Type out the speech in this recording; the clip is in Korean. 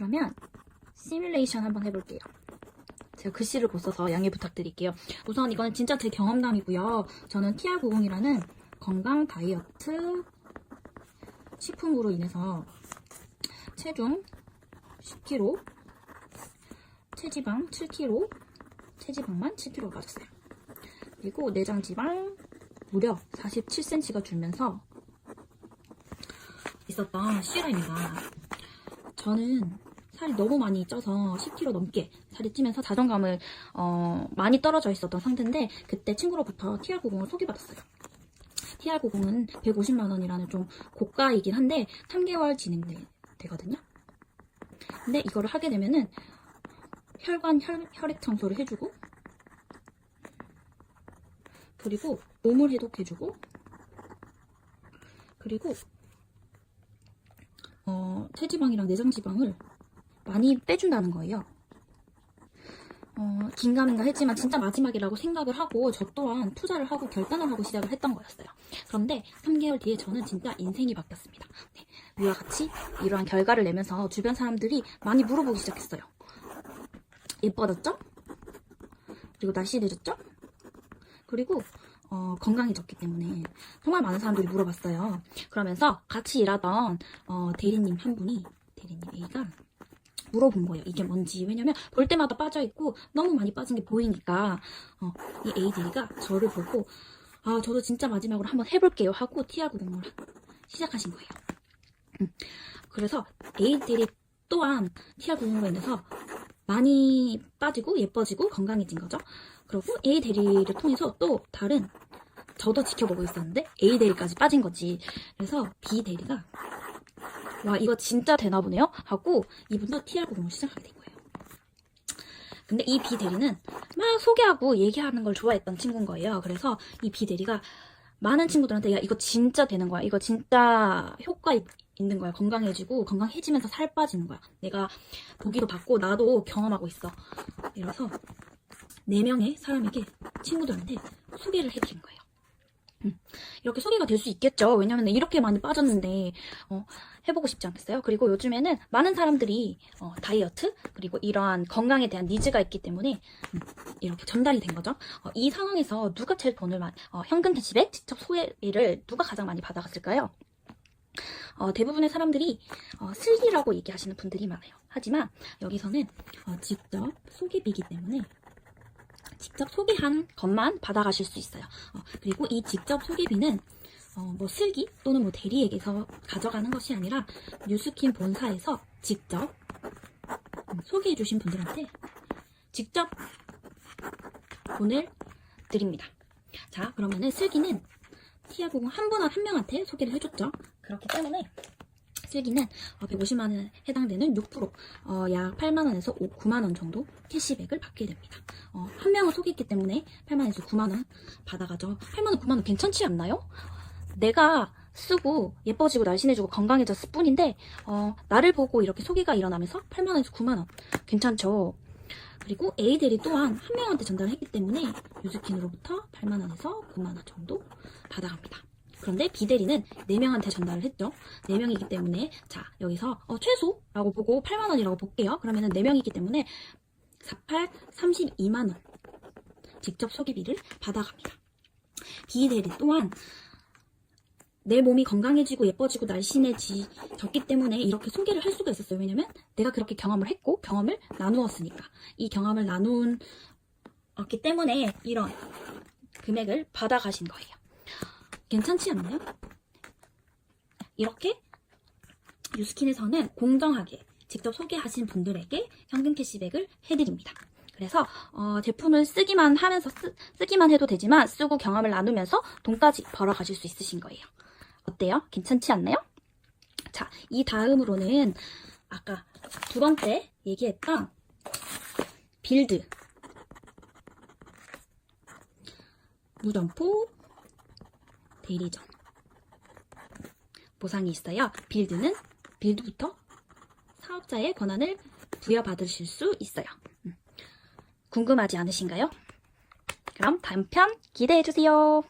그러면 시뮬레이션 한번 해볼게요. 제가 글씨를 못 써서 양해 부탁드릴게요. 우선 이거는 진짜 제 경험담이고요. 저는 TR90이라는 건강 다이어트 식품으로 인해서 체중 10kg, 체지방 7kg, 체지방만 7kg 빠졌어요. 그리고 내장 지방 무려 47cm가 줄면서 있었던 시간입니다. 저는 살이 너무 많이 쪄서 10kg 넘게 살이 찌면서 자존감을 어, 많이 떨어져 있었던 상태인데 그때 친구로부터 TR90을 소개받았어요. TR90은 150만 원이라는 좀 고가이긴 한데 3개월 진행되거든요. 근데 이거를 하게 되면은 혈관 혈, 혈액 청소를 해주고 그리고 몸을 해독해주고 그리고 어, 체지방이랑 내장지방을 많이 빼준다는 거예요. 어, 긴가민가 했지만 진짜 마지막이라고 생각을 하고 저 또한 투자를 하고 결단을 하고 시작을 했던 거였어요. 그런데 3개월 뒤에 저는 진짜 인생이 바뀌었습니다. 네, 위와 같이 이러한 결과를 내면서 주변 사람들이 많이 물어보기 시작했어요. 예뻐졌죠? 그리고 날씬해졌죠? 그리고 어, 건강해졌기 때문에 정말 많은 사람들이 물어봤어요. 그러면서 같이 일하던 어, 대리님 한 분이 대리님 A가 물어본 거예요. 이게 뭔지. 왜냐면 볼 때마다 빠져있고 너무 많이 빠진 게 보이니까 어, 이 A 대리가 저를 보고 아 저도 진짜 마지막으로 한번 해볼게요 하고 TR90을 시작하신 거예요. 음, 그래서 A 대리 또한 TR90으로 인해서 많이 빠지고 예뻐지고 건강해진 거죠. 그리고 A 대리를 통해서 또 다른 저도 지켜보고 있었는데 A 대리까지 빠진 거지. 그래서 B 대리가 와 이거 진짜 되나 보네요 하고 이분도 TR90을 시작하게 된 거예요. 근데 이 B 대리는 막 소개하고 얘기하는 걸 좋아했던 친구인 거예요. 그래서 이 B 대리가 많은 친구들한테 야 이거 진짜 되는 거야. 이거 진짜 효과 있- 있는 거야. 건강해지고 건강해지면서 살 빠지는 거야. 내가 보기도 받고 나도 경험하고 있어. 이래서 네 명의 사람에게 친구들한테 소개를 해드린 거예요. 음, 이렇게 소개가 될 수 있겠죠. 왜냐면 이렇게 많이 빠졌는데 어, 해보고 싶지 않겠어요? 그리고 요즘에는 많은 사람들이 어, 다이어트 그리고 이러한 건강에 대한 니즈가 있기 때문에 음, 이렇게 전달이 된 거죠. 어, 이 상황에서 누가 제일 돈을 많이 어, 현금 캐시백 직접 소개를 누가 가장 많이 받아갔을까요? 어, 대부분의 사람들이 어, 슬기라고 얘기하시는 분들이 많아요. 하지만 여기서는 어, 직접 소개비기 때문에 직접 소개한 것만 받아가실 수 있어요. 어, 그리고 이 직접 소개비는 어, 뭐 슬기 또는 뭐 대리에게서 가져가는 것이 아니라 뉴스킨 본사에서 직접 음, 소개해주신 분들한테 직접 돈을 드립니다. 자, 그러면은 슬기는 티아보공 한 분한 명한테 소개를 해줬죠. 그렇기 때문에 슬기는 150만 원에 해당되는 6%, 어, 약 8만 원에서 9만 원 정도 캐시백을 받게 됩니다. 어, 한 명을 소개했기 때문에 8만 원에서 9만 원 받아가죠. 8만 원, 9만 원 괜찮지 않나요? 내가 쓰고 예뻐지고 날씬해지고 건강해졌을 뿐인데 어, 나를 보고 이렇게 소개가 일어나면서 8만 원에서 9만 원 괜찮죠? 그리고 A들이 또한 한 명한테 전달을 했기 때문에 유즈킨으로부터 8만 원에서 9만 원 정도 받아갑니다. 그런데 B대리는 4명한테 전달을 했죠. 4명이기 때문에 자 여기서 어, 최소라고 보고 8만 원이라고 볼게요. 그러면 은 4명이기 때문에 48, 32만 원 직접 소개비를 받아갑니다. B대리 또한 내 몸이 건강해지고 예뻐지고 날씬해졌기 때문에 이렇게 소개를 할 수가 있었어요. 왜냐면 내가 그렇게 경험을 했고 경험을 나누었으니까 이 경험을 나누었기 때문에 이런 금액을 받아가신 거예요. 괜찮지 않나요? 이렇게 유스킨에서는 공정하게 직접 소개하신 분들에게 현금 캐시백을 해드립니다. 그래서 어, 제품을 쓰기만 하면서 쓰, 쓰기만 해도 되지만 쓰고 경험을 나누면서 돈까지 벌어가실 수 있으신 거예요. 어때요? 괜찮지 않나요? 자, 이 다음으로는 아까 두 번째 얘기했던 빌드 무점포 대리점 보상이 있어요. 빌드는 빌드부터 사업자의 권한을 부여받으실 수 있어요. 음. 궁금하지 않으신가요? 그럼 다음 편 기대해주세요.